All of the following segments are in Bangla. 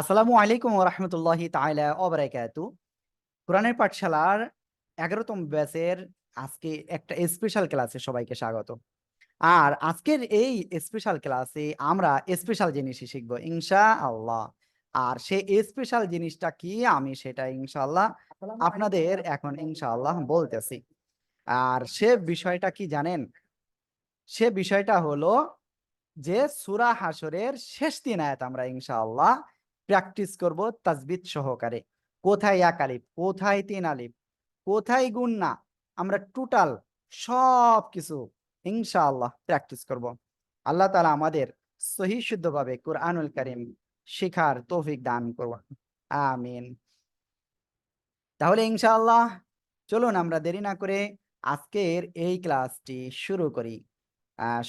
আসসালামু আলাইকুম রহমতুল্লাহি তাআলা ওবারাকাতু কোরআনের পাঠশালার এগারোতম ব্যাচের আজকে একটা স্পেশাল ক্লাসে সবাইকে স্বাগত। আর আজকের এই স্পেশাল ক্লাসে আমরা স্পেশাল জিনিসই শিখব ইনশা আল্লাহ আর সে স্পেশাল জিনিসটা কি আমি সেটা ইনশাআল্লাহ আপনাদের এখন ইনশাআল্লাহ বলতেছি। আর সে বিষয়টা কি জানেন? সে বিষয়টা হলো যে সুরা হাসরের শেষ তিন আয়াত আমরা ইনশাআল্লাহ প্র্যাকটিস করব তাজবিদ সহকারে। কোথায় এক আলিফ, কোথায় তিন আলিফ, কোথায় গুন্না আমরা টোটাল সব কিছু ইনশাআল্লাহ প্র্যাকটিস করব। আল্লাহ তালা আমাদের সহি শুদ্ধভাবে কোরআনুল করিম শিখার তৌফিক দান করব আমিন। তাহলে ইনশাআল্লাহ চলুন আমরা দেরি না করে আজকের এই ক্লাসটি শুরু করি।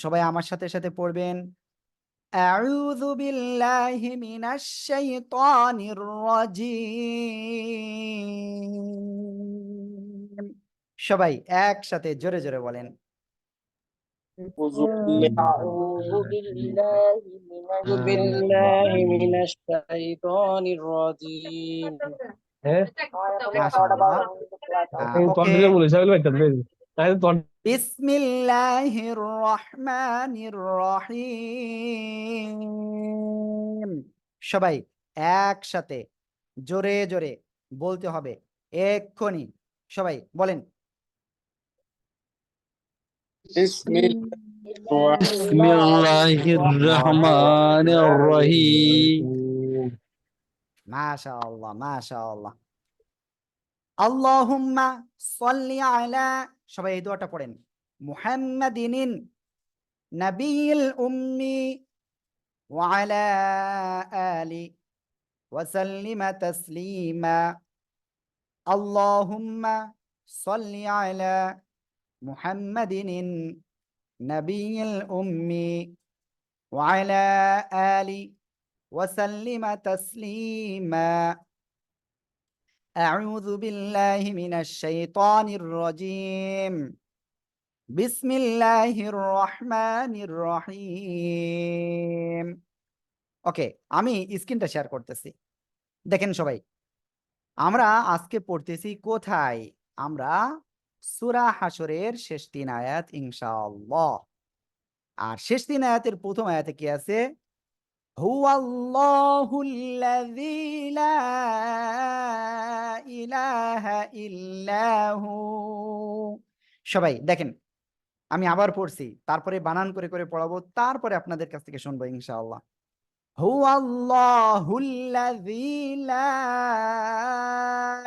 সবাই আমার সাথে সাথে পড়বেন। أعوذ بالله من الشيطان الرجيم সবাই একসাথে জোরে জোরে বলেন أعوذ بالله من أعوذ بالله من الشيطان الرجيم রহিম সবাই একসাথে জোরে জোরে বলতে হবে এক্ষুনি। সবাই বলেন। বিসমিল্লাহির রহমানির রহিম মাশাআল্লাহ মাশাআল্লাহ। আল্লাহুম্মা সাল্লি আলা সবাই এই দোয়াটা পড়েন মুহাম্মাদিনিন নাবিয়িল উম্মি ওয়া আলা আলি ওয়া সাল্লিমা তাসলিমা আল্লাহুম্মা সাল্লি আলা মুহাম্মাদিনিন নাবিয়িল উম্মি ওয়া আলা আলি وسلم تسليما أعوذ بالله من الشيطان الرجيم بسم الله الرحمن الرحيم ওকে আমি স্ক্রিনটা শেয়ার করতেছি দেখেন সবাই আমরা আজকে পড়তেছি কোথায় আমরা সূরা হাসরের শেষ তিন আয়াত ইনশাআল্লাহ আর শেষ তিন আয়াতের প্রথম আয়াতে কি আছে هو الله الذي لا إله إلا هو সবাই দেখেন আমি আবার পড়ছি তারপরে বানান করে করে পড়াবো তারপরে আপনাদের কাছ থেকে শুনবো ইনশাআল্লাহ هو الله الذي لا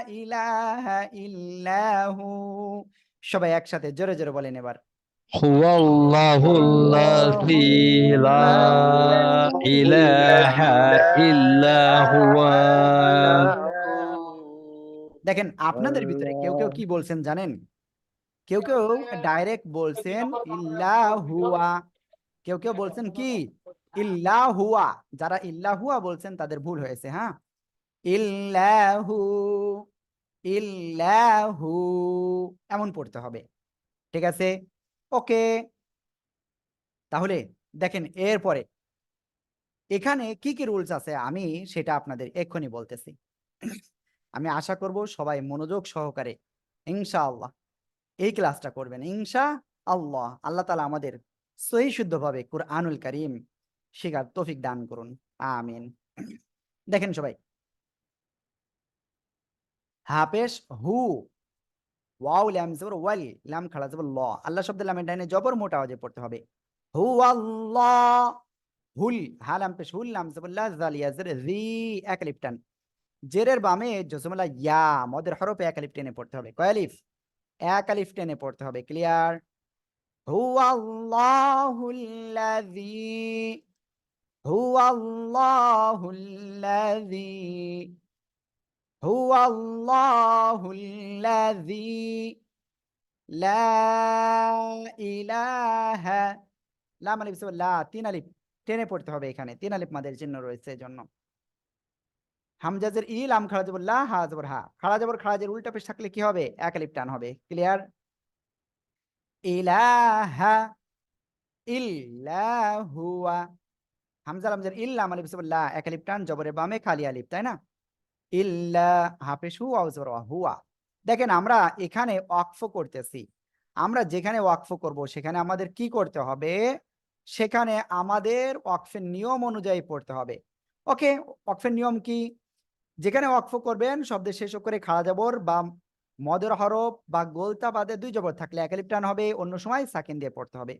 إله إلا هو সবাই একসাথে জোরে জোরে বলেন এবার هو الله الذي لا إله إلا هو দেখেন আপনাদের ভিতরে কেউ কেউ কি বলছেন জানেন কেউ কেউ ডাইরেক্ট বলছেন ইল্লাহুয়া কেউ কেউ বলছেন কি ইল্লাহুয়া যারা ইল্লাহুয়া বলছেন তাদের ভুল হয়েছে হ্যাঁ ইল্লাহু ইল্লাহু এমন পড়তে হবে ঠিক আছে ওকে তাহলে দেখেন, এরপরে এখানে কি কি রুলস আছে? আমি সেটা আপনাদের এক্ষুনি বলতেছি। আমি আশা করব সবাই মনোযোগ সহকারে ইনশাআল্লাহ এই ক্লাসটা করবেন। ইনশা আল্লাহ আল্লাহ তালা আমাদের সহি শুদ্ধভাবে কুরআনুল করিম শিকার তৌফিক দান করুন। আমিন। দেখেন সবাই। হাফেশ হু ওয়াও ল্যাম জবর ওয়াল, লাম খাড়া জবর ল। আল্লাহ শব্দের লামের ডাইনে জবর মোটা আওয়াজে পড়তে হবে। হু আল্লাহ হুল, হা লাম পেশ, হুল লাম জবর লা জাল ইয়াজের রি এক টান। জেরের বামে জসমলা ইয়া, মদের হরফে এক আলিফ টেনে পড়তে হবে। কয় আলিফ? এক আলিফ টেনে পড়তে হবে, ক্লিয়ার? হুয়াল্লাহুল্লাযী। হুয়াল্লাহুল্লাযী হুয়াল্লাহুল্লাযী লা ইলাহা লাম আলিফ সব লা, তিন আলিফ, টেনে পড়তে হবে এখানে। তিন আলিফ মাদের চিহ্ন রয়েছে এজন্য হামজাজের ই, লাম খাড়া জবর লা, হা জবর হা। খাড়া জবর খাড়া উল্টা পেশ থাকলে কি হবে? এক আলিফ টান হবে। ক্লিয়ার ইলাহা ইল্লাহুয়া। হামজা লামজের ইল্লা মানে বিসমিল্লাহ এক আলিফ টান, জবরের বামে খালি আলিফ, তাই না? ইল্লা হাফেশ হু আউজর হুয়া দেখেন আমরা এখানে ওয়াকফ করতেছি। আমরা যেখানে ওয়াকফ করব, সেখানে আমাদের কি করতে হবে? সেখানে আমাদের ওয়াকফের নিয়ম অনুযায়ী পড়তে হবে। ওকে, ওয়াকফের নিয়ম কি? যেখানে ওয়াকফ করবেন, শব্দের শেষ করে খাড়া জবর বা মদের হরফ বা গোলতা বাদে দুই জবর থাকলে এক আলিফ টান হবে, অন্য সময় সাকিন দিয়ে পড়তে হবে।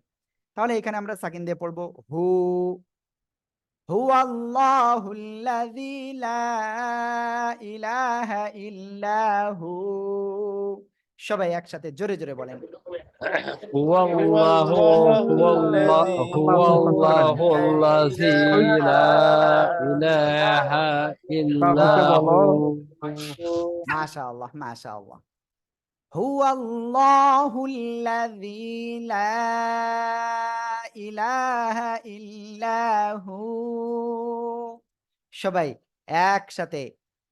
তাহলে এখানে আমরা সাকিন দিয়ে পড়ব হু। হু আল্লাহুল্লাযী লা ইলাহা ইল্লা হু সবাই একসাথে জোরে জোরে বলেন هو الله هو الله هو الله الذي لا إله إلا هو মাশাআল্লাহ মাশাআল্লাহ هو الله الذي لا إله إلا هو সবাই একসাথে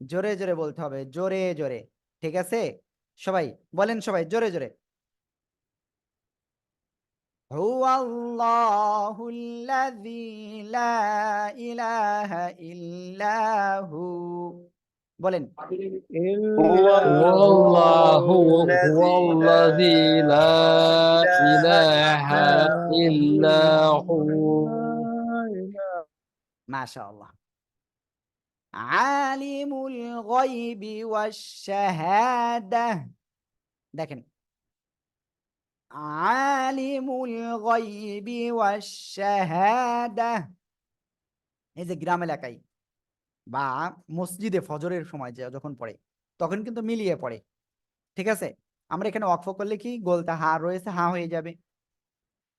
জোরে জোরে বলতে হবে জোরে জোরে ঠিক আছে সবাই বলেন সবাই জোরে জোরে هو الله الذي لا إله إلا هو বলেন هو الله هو الذي لا إله إلا هو মাশাআল্লাহ আলিমুল গায়বি ওয়াশ-শাহাদা। দেখেন। আলিমুল গায়বি ওয়াশ-শাহাদা। এই যে গ্রাম এলাকায় বা মসজিদে ফজরের সময় যে যখন পড়ে, তখন কিন্তু মিলিয়ে পড়ে। ঠিক আছে? আমরা এখানে ওয়াকফ করলে কি? গোলতা হা রয়েছে, হা হয়ে যাবে।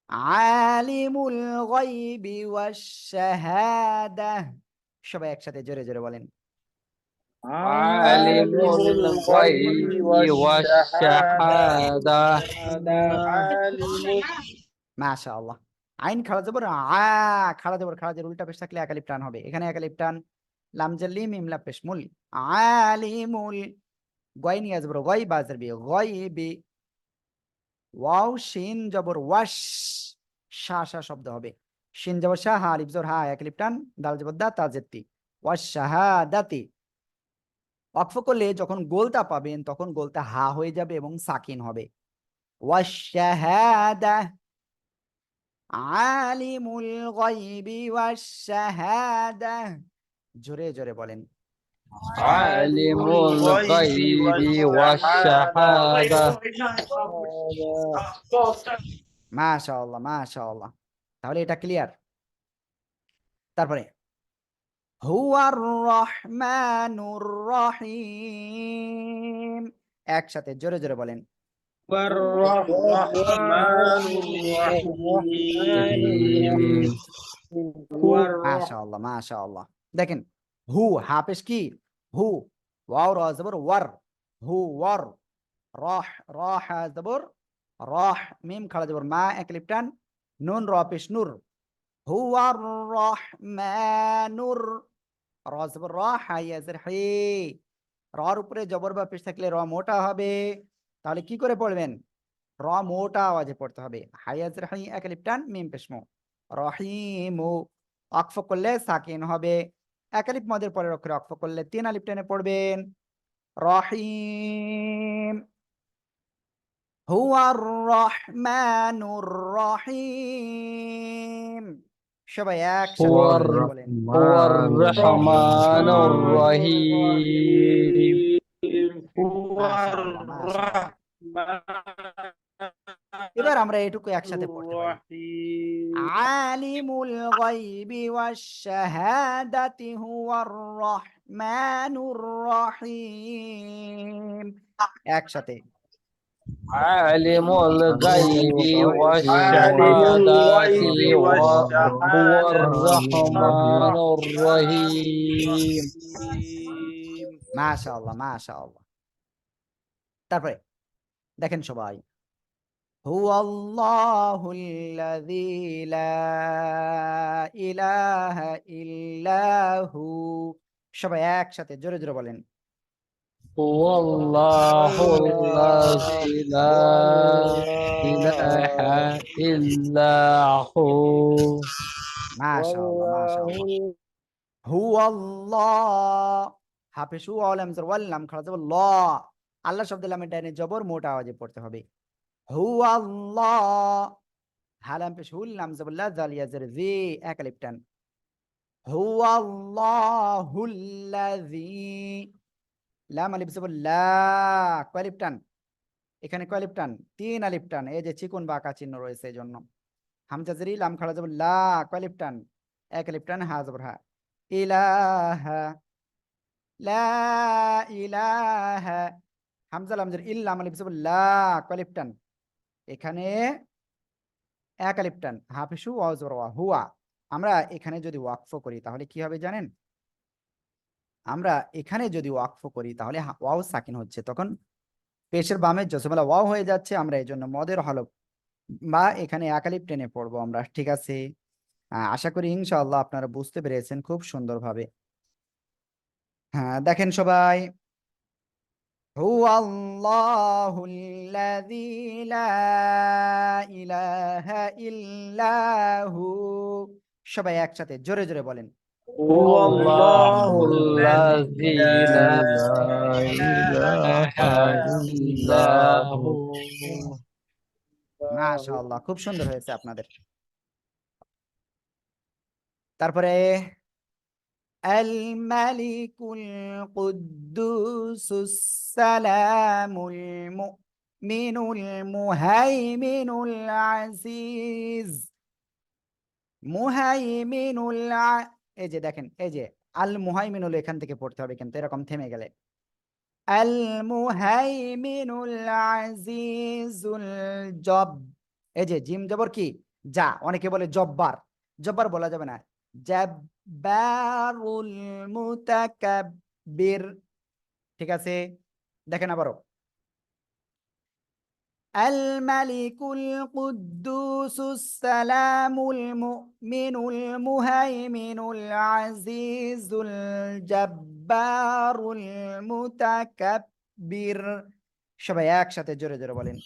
আলিমুল গায়বি ওয়াশ-শাহাদা। সবাই একসাথে জোরে জোরে বলেন عالم الغيب والشهادة মাশাআল্লাহ আইন খাড়া জবর আ খাড়া জবর খাড়া জবর উল্টা পেশ থাকলে একালিপ টান হবে এখানে একালিপ টান লাম জাল্লি মিম লা পেশ মুল আলিমুল গয় নিয়ে জবর গয় বা জবর বি গয় বি ওয়াও শিন জবর ওয়াশ শা শা শব্দ হবে শিন যাব শাহা হা এক করলে যখন গোলটা পাবেন তখন গোলটা হা হয়ে যাবে এবং সাকিন হবে। ওয়াশাহাদা আলিমুল গায়বি ওয়াশাহাদা জোরে জোরে বলেন। আলিমুল গায়বি ওয়াশাহাদা মাশাআল্লাহ মাশাআল্লাহ। তাহলে এটা ক্লিয়ার তারপরে হুয়ার রহমানুর রহিম। একসাথে জোরে জোরে বলেন। মাশাআল্লাহ মাশাআল্লাহ। দেখেন হু হাফেজ কি? হু ওয়াও র জবর ওয়ার। হু ওয়ার রহ রহ জবর রহ মিম খাড়া জবর মা এক লিপটান নুন র পেশ নূর। হুয়ার রহমানুর। র জবর র হাইয়াজের হে। রর উপরে জবর বা পেশ থাকলে র মোটা হবে। তাহলে কি করে পড়বেন? র মোটা আওয়াজে পড়তে হবে। হাইয়াজের হাই এক লিপটান মিম পেশমো রহিমু। অক্ফ করলে সাকিন হবে। এক আলিফ মদের পরের অক্ষরে অক্ফ করলে তিন আলিফ টেনে পড়বেন। রহিম। হুয়ার রহিম সবাই একসাথে বলেন হুয়ার রহমানুর রহিম হুয়ার এবার আমরা এটুকু একসাথে পড়তে পারি। আলিমুল গায়বি ওয়াশ শাহাদাতি হুয়ার রহমানুর রহিম একসাথে। عالم الغيب والشهادة وهو الرحمن الرحيم মাশাআল্লাহ মাশাআল্লাহ তারপরে দেখেন সবাই হুয়াল্লাহুল্লাযী লা ইলাহা ইল্লা হু সবাই একসাথে জোরে জোরে বলেন هو الله الذي لا إله إلا هو মাশাআল্লাহ মাশাআল্লাহ হুয়াল্লাহ হাফেজ হু আল আমজার ওয়াল লাম খাড়া যাব ল আল্লাহ শব্দ লামের ডাইনে জবর মোটা আওয়াজে পড়তে হবে হুয়াল্লাহ হালাম পেশ হুল লাম জাবুল্লাহ জাল ইয়াজের জি এক আলিফ টান হুয়াল্লাহুল্লাযী লাম আলিফ জাবর লা এখানে কয় টান, তিন আলিফ টান, এই যে চিকুন বা আঁকা চিহ্ন রয়েছে এই জন্য। হামজা জেরি, লাম খাড়া যাব লা কয় আলিফ টান, এক আলিফ টান, হা জবর, হা। লাম লা এখানে এক ওয়াও জবর, ওয়া হুয়া। আমরা এখানে যদি ওয়াকফ করি, তাহলে কি হবে জানেন? আমরা এখানে যদি ওয়াকফ করি তাহলে হা- ওয়াও সাকিন হচ্ছে তখন পেশের বামে জসমেলা ওয়াও হয়ে যাচ্ছে আমরা এই জন্য মদের হলফ বা এখানে একালিপ টেনে পড়বো আমরা ঠিক আছে আহ, আশা করি ইনশাআল্লাহ আপনারা বুঝতে পেরেছেন খুব সুন্দরভাবে হ্যাঁ দেখেন সবাই هو الله الذي لا إله إلا هو সবাই একসাথে জোরে জোরে বলেন هو الله الذي لا إله إلا هو মাশাআল্লাহ খুব সুন্দর হয়েছে আপনাদের তারপরে আল মালিকুল কুদ্দুসুস সালামুল মুমিনুল মুহাইমিনুল আজিজ মুহাইমিনুল আ- এই যে দেখেন, এই যে আল মুহাইমিনুল এখান থেকে পড়তে হবে কিন্তু, এরকম থেমে গেলে। আল মুহাইমিনুল আজিজুল জব, এই যে জিম জবর কি? যা অনেকে বলে জব্বার। জব্বার বলা যাবে না। জব্বারুল মুতাকাব্বির, ঠিক আছে? দেখেন আবারও। الملك القدوس السلام المؤمن المهيمن العزيز الجبار المتكبر সবাই একসাথে জোরে জোরে বলেন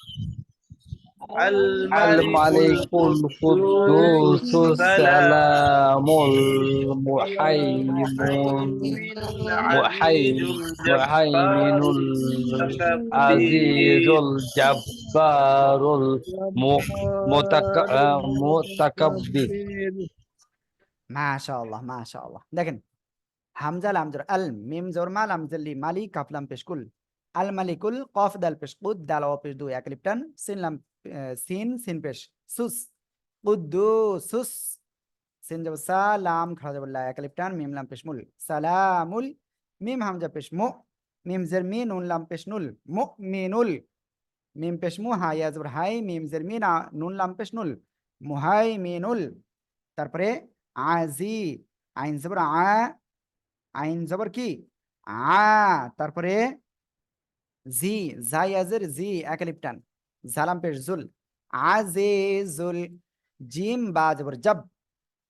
الملك القدوس السلام المحيمن محيمن العزيز الجبار المتك- المتكبر মাশাআল্লাহ মাশাআল্লাহ দেখেন হামজা লাম জোর আল মিম জোর মা লাম জল্লি মালি কাফ লাম পেশ কুল আল মালিকুল কফ দাল পেশ কুদ দাল ওয়া পেশ দু এক লিপটান সিন লাম আহ, সিন সিন পেশ সুস কুদ্দুসুস সিন যাব সালাম খাড়া যাব লা এক লিপটান মিম লাম পেশ মুল সালামুল মিম হামজা পেশ মু মিম জের মি নুন লাম পেশ নুল মু মিনুল মিম পেশ মু হা ইয়া হাই মিম জের মি না নুন লাম পেশ নুল মুহাই মিনুল তারপরে আজি আইন জবর আ আইন জবর কি আ তারপরে জি জাই আজের জি একালিপটান জালাম পেশ জুল আজে জুল জিম বা জবর জব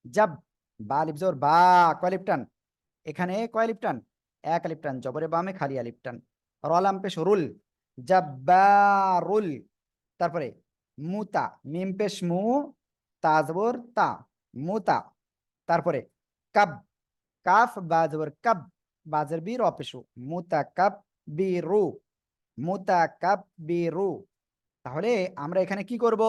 জব বা লিপ জবর বা কয়লিপটান এখানে কয়লিপটান এক আলিপটান জবরে বামে খালি আলিপটান রলাম পেশ রুল জব্বারুল। তারপরে মুতা, মিম পেশ মু তা জবর তা, মুতা। তারপরে কাব, কাফ, বাজবর কাব, বাজের বি রপেশু মুতাকাব বিরু বি বিরু। তাহলে আমরা এখানে কি করব?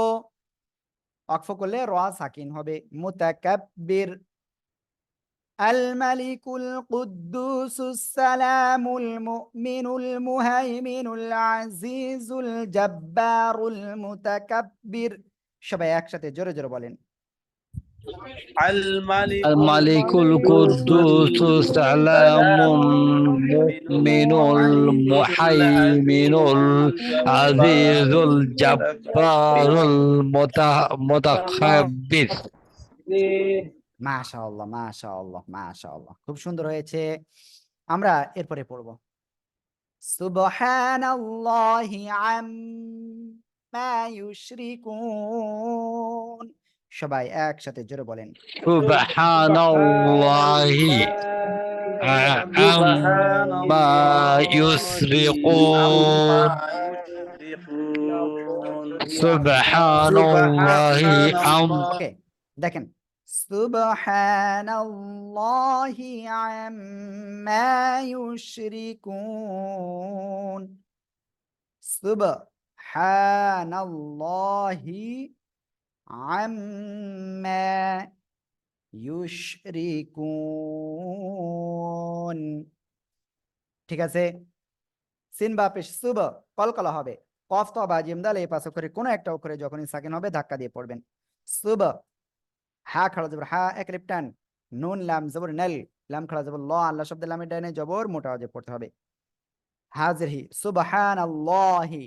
অক্ফ করলে র সাকিন হবে। মুতাকাব্বির الملك القدوس السلام المؤمن المهيمن العزيز الجبار المتكبر সবাই একসাথে জোরে জোরে বলেন الملك القدوس السلام المؤمن المحيمن العزيز الجبار المت- المتكبر মাশাআল্লাহ মাশাআল্লাহ মাশাআল্লাহ। খুব সুন্দর হয়েছে। আমরা এরপরে পড়ব। সুবহানাল্লাহি আম্মা ইউশরিকুন। সবাই একসাথে জোরে বলেন। সুবহানাল্লাহি আম্মা ইউশরিকুন। সুবহানাল্লাহি আম দেখেন। سبحان الله عما ওকে দেখেন সুবহানাল্লাহি আম্মা ইউশরিকুন সুবহানাল্লাহি আম্মা ইউশরিকুন ঠিক আছে সিন বা পেশ সুব কলকলা হবে কফ তো বা জিম দাল এই পাশে করে কোনো একটা অক্ষরে যখনই সাকিন হবে ধাক্কা দিয়ে পড়বেন সুব হা খাড়া জবর, হা এক লিপটান নুন, লাম, জবর, নাল, লাম খাড়া জবর, ল, আল্লাহ শব্দ লামের ডাইনে জবর, মোটা আওয়াজে পড়তে হবে। হাজিরহি, সুবহানাল্লাহি,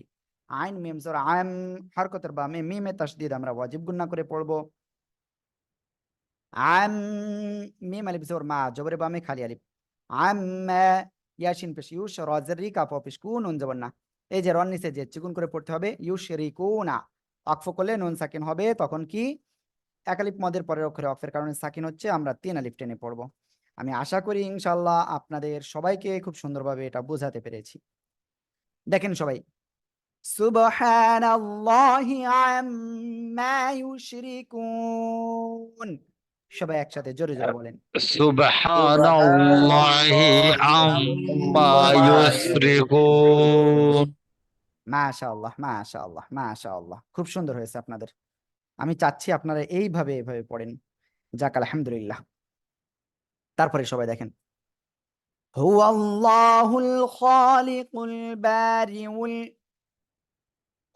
আইন, মিম, জবর, আম, হরকতের বা মে মিমে তাসদিদ আমরা ওয়াজিব গুন্না করে পড়ব। আম, মিম, আলিফ, জবর, মা জবরে বামে খালি আলিফ। আম্মা ইয়াসিন, পেশ ইউশ রজের কাপ পেশ কু, নুন, জবর, না। এই যে রন নিচে যে চিকুন করে পড়তে হবে ইউশ রিকুনা। অক্ফ করলে নুন সাকিন হবে, তখন কি? এক আলিফ মদের পরের অক্ষরে অফের কারণে সাকিন হচ্ছে আমরা তিন আলিফ টেনে পড়ব। আমি আশা করি ইনশাল্লাহ আপনাদের সবাইকে খুব সুন্দরভাবে এটা বোঝাতে পেরেছি। দেখেন সবাই সবাই একসাথে জোরে জোরে বলেন। সুবহানাল্লাহি আম্মা ইউশরিকুন। খুব সুন্দর হয়েছে আপনাদের। আমি চাচ্ছি আপনারা এইভাবে এইভাবে পড়েন। যাক, আলহামদুলিল্লাহ। তারপরে সবাই দেখেন। বারিউল,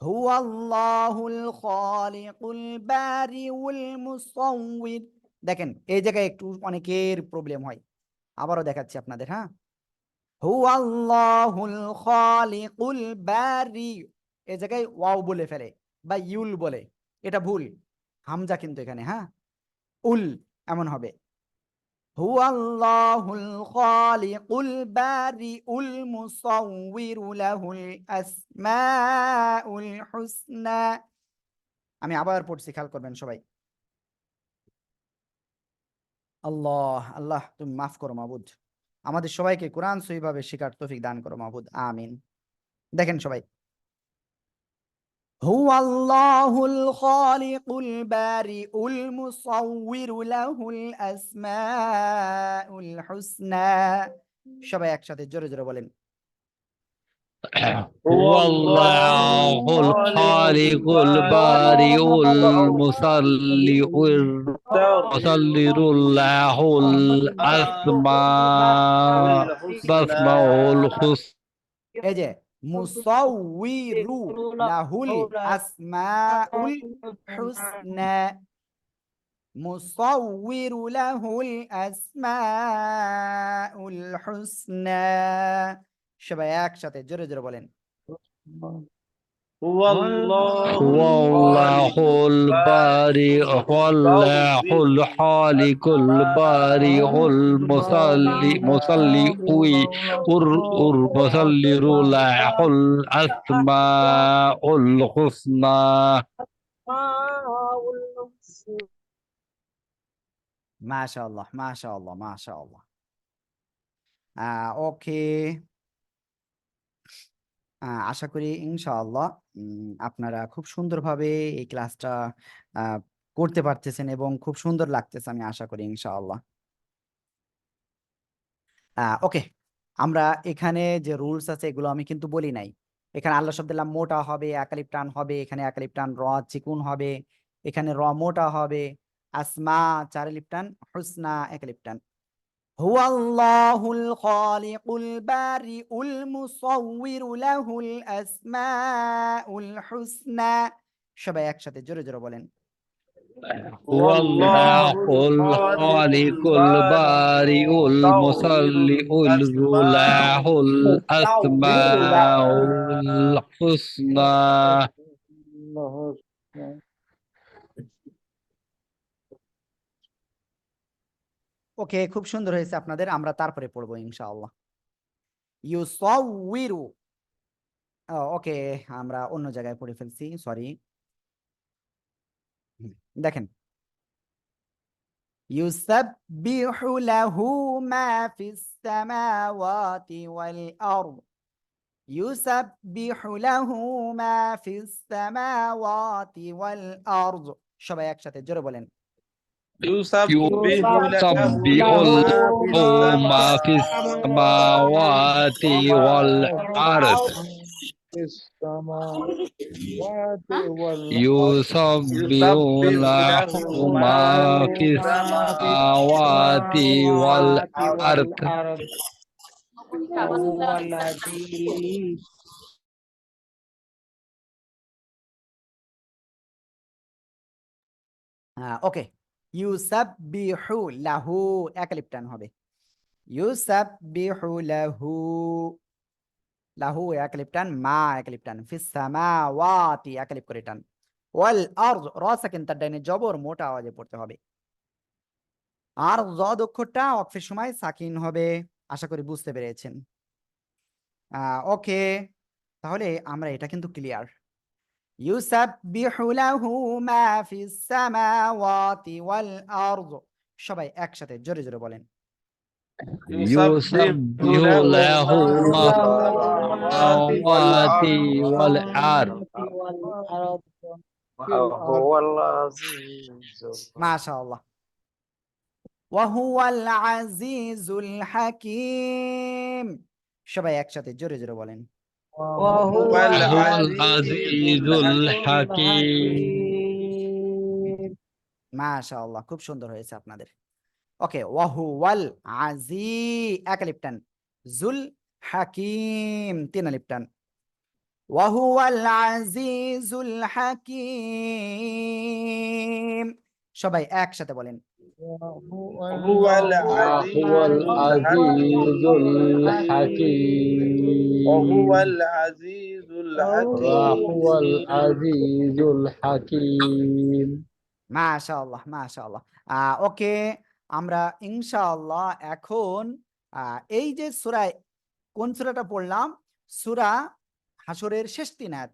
হুয়াল্লাহুল খালিকুল বারিউল মুসাউবির দেখেন, এই জায়গায় একটু অনেকের প্রবলেম হয়। আবারও দেখাচ্ছি আপনাদের হ্যাঁ? হুয়াল্লাহুল খালিকুল বারি এই জায়গায় ওয়াও বলে ফেলে বা ইউল বলে। এটা ভুল। হামজা কিন্তু এখানে হ্যাঁ? উল এমন হবে। আমি আবার পড়ছি, খেয়াল করবেন সবাই। আল্লাহ আল্লাহ, তুমি মাফ করো মাবুদ আমাদের সবাইকে কোরআন সহিভাবে শিকার তৌফিক দান করো মাহবুদ, আমিন। দেখেন সবাই هو الله الخالق البارئ المصور له الأسماء الحسنى সবাই একসাথে জোরে জোরে বলেন هو الله الخالق البارئ المصلي المصلر له الأسماء الأسماء الحسنى এই যে মুসাউবিরু লাহুল আসমাউল হুসনা মুসাউবিরু লাহুল আসমাউল হুসনা সবাই একসাথে জোরে জোরে বলেন هو الله والله البارئ والله الخالق البارئ المصلي مصلي المصلي له الأسماء الحسنى. ما شاء الله ما شاء الله ما شاء الله. آه أوكي. আশা করি ইনশাআল্লাহ আপনারা খুব সুন্দরভাবে এই ক্লাসটা করতে পারতেছেন এবং খুব সুন্দর লাগতেছে আমি আশা করি ইনশাআল্লাহ। ওকে, আমরা এখানে যে রুলস আছে এগুলো আমি কিন্তু বলি নাই। এখানে আল্লাহ শব্দের লাম মোটা হবে, একালিপ টান হবে, এখানে একালিপ টান র চিকুন হবে, এখানে র মোটা হবে, আসমা চার লিপ টান, হুসনা একালিপ টান। هو الله الخالق البارئ المصور له الأسماء الحسنى সবাই একসাথে জোরে জোরে বলেন هو الله الخالق البارئ المصلي له الأسماء الحسنى ওকে খুব সুন্দর হয়েছে আপনাদের আমরা তারপরে পড়বো ইনশাআল্লাহ ইউসাউবিরু ওকে আমরা অন্য জায়গায় পড়ে ফেলছি সরি দেখেন يسبح له ما في السماوات والأرض يسبح له ما في السماوات والأرض সবাই একসাথে জোরে বলেন يسبح له ما في السماوات والأرض يسبح له ما في السماوات والأرض هو الذي Ah, okay. ইউসাববিহু লাহু একালিপ টান হবে। ইউসাববিহু লাহু লাহু একালিপ টান মা একালিপ টান ফিস সামাওয়াতি একালিপ করে টান। ওয়াল আরদ র সাকিন তার ডাইনে জবর মোটা আওয়াজে পড়তে হবে। আর জ অক্ষরটা অক্ষের সময় সাকিন হবে। আশা করি বুঝতে পেরেছেন। ওকে, তাহলে আমরা এটা কিন্তু ক্লিয়ার। ইউসাববিহু লাহু মা ফিস সামাওয়াতি ওয়াল আরদ সবাই একসাথে জোরে জোরে বলেন يسبح له ما في السماوات والأرض وهو العزيز মাশাআল্লাহ ওয়াহুয়াল আজিজুল হাকিম সবাই একসাথে জোরে জোরে বলেন وهو هو العزيز العزيز الحكيم মাশাআল্লাহ খুব সুন্দর হয়েছে আপনাদের ওকে ওয়াহুয়াল আজি একালিপটান জুল হাকিম তিন আলিপটান ওয়াহুয়াল আজিজুল হাকিম সবাই একসাথে বলেন هو العزيز هو العزيز الحكيم وهو العزيز الحكيم وهو العزيز الحكيم মাশাআল্লাহ মাশাআল্লাহ আহ ওকে আমরা ইনশাআল্লাহ এখন আহ, এই যে সূরায় কোন সূরাটা পড়লাম সূরা হাসরের শেষ তিন আয়াত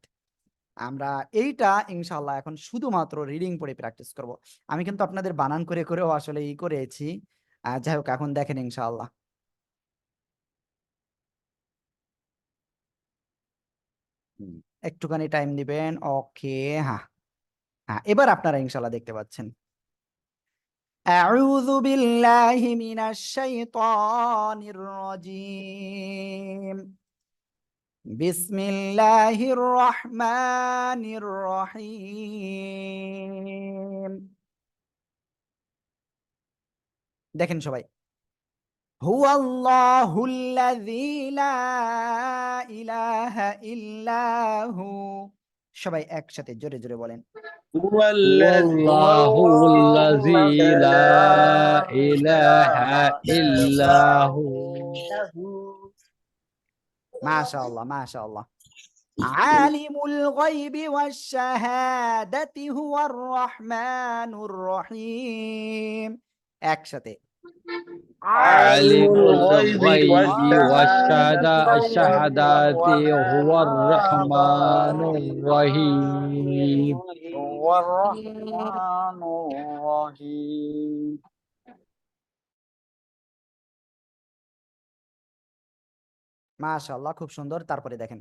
আমরা এইটা ইনশাআল্লাহ এখন শুধুমাত্র রিডিং পড়ে প্র্যাকটিস করব আমি কিন্তু আপনাদের বানান করে করেও আসলে ই করেছি আহ, যাই হোক এখন দেখেন ইনশাআল্লাহ একটুখানি টাইম দিবেন ওকে হ্যাঁ হ্যাঁ এবার আপনারা ইনশাআল্লাহ দেখতে পাচ্ছেন أعوذ بالله من الشيطان الرجيم بسم الله الرحمن الرحيم দেখেন সবাই هو الله الذي لا إله إلا هو সবাই একসাথে জোরে জোরে বলেন هو الذي والله الذي لا إله إلا هو ما شاء الله ما شاء الله عالم الغيب والشهادة هو الرحمن الرحيم একসাথে عالم الغيب والشهادة الشهادات هو الرحمن الرحيم هو الرحمن الرحيم মাশাআল্লাহ খুব সুন্দর তারপরে দেখেন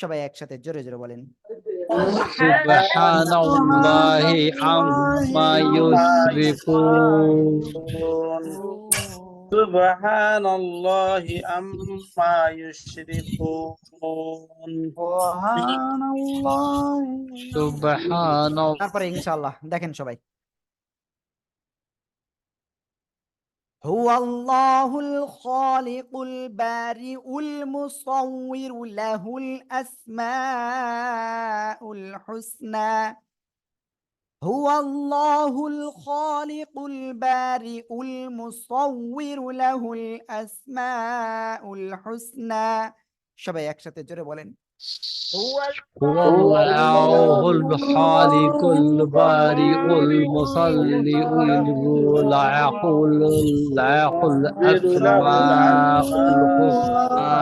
সবাই একসাথে জোরে জোরে বলেন। তারপরে ইনশাআল্লাহ দেখেন সবাই। هو الله الخالق البارئ المصور له الأسماء الحسنى هو الله الخالق البارئ المصور له الأسماء الحسنى شبه يكشت جرب ولن هو هو الله الخالق البارئ المصلي العق العق الأسماء الحسنى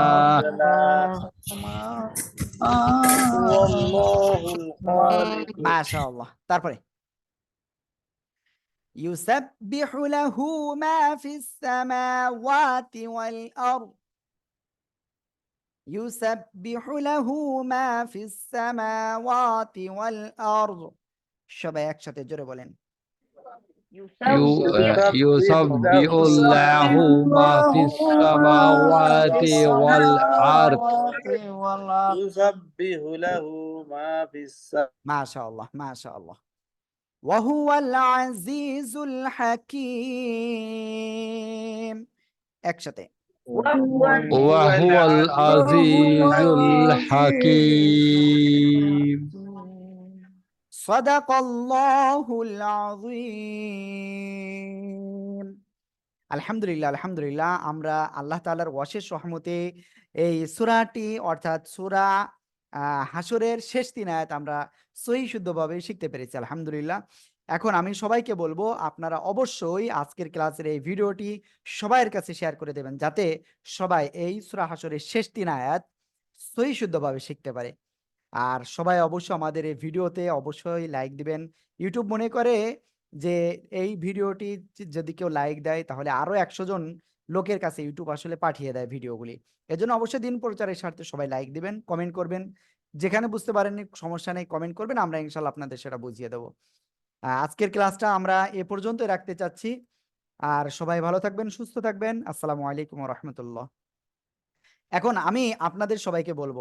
هو الله الخالق মাশাআল্লাহ তারপরে يسبح له ما في السماوات والأرض يسبح له ما في السماوات والأرض সবাই একসাথে জোরে বলেন يسبح الله ما في السماوات والأرض يسبح له ما في السماء ما شاء الله ما شاء الله وهو العزيز الحكيم একসাথে وهو العزيز الحكيم صدق الله العظيم আলহামদুলিল্লাহ আলহামদুলিল্লাহ আমরা আল্লাহ তাআলার অশেষ রহমতে এই সূরাটি অর্থাৎ সূরা আহ, হাসরের শেষ তিন আয়াত আমরা সহি শুদ্ধভাবে শিখতে পেরেছি আলহামদুলিল্লাহ এখন আমি সবাইকে বলব, আপনারা অবশ্যই আজকের ক্লাসের এই ভিডিওটি সবাইয়ের কাছে শেয়ার করে দেবেন, যাতে সবাই এই সূরা হাসরের শেষ তিন আয়াত সহি শুদ্ধভাবে শিখতে পারে। আর সবাই অবশ্যই আমাদের এই ভিডিওতে অবশ্যই লাইক দিবেন। ইউটিউব মনে করে যে এই ভিডিওটি যদি কেউ লাইক দেয়, তাহলে আরও একশো জন লোকের কাছে ইউটিউব আসলে পাঠিয়ে দেয় ভিডিওগুলি। এজন্য অবশ্যই দিন প্রচারের স্বার্থে সবাই লাইক দিবেন, কমেন্ট করবেন। যেখানে বুঝতে পারেননি, সমস্যা নেই, কমেন্ট করবেন, আমরা ইনশাল্লাহ আপনাদের সেটা বুঝিয়ে দেবো। আজকের ক্লাসটা আমরা এ পর্যন্ত রাখতে চাচ্ছি। আর সবাই ভালো থাকবেন, সুস্থ থাকবেন। আসসালামু আলাইকুম রহমতুল্লাহ। এখন আমি আপনাদের সবাইকে বলব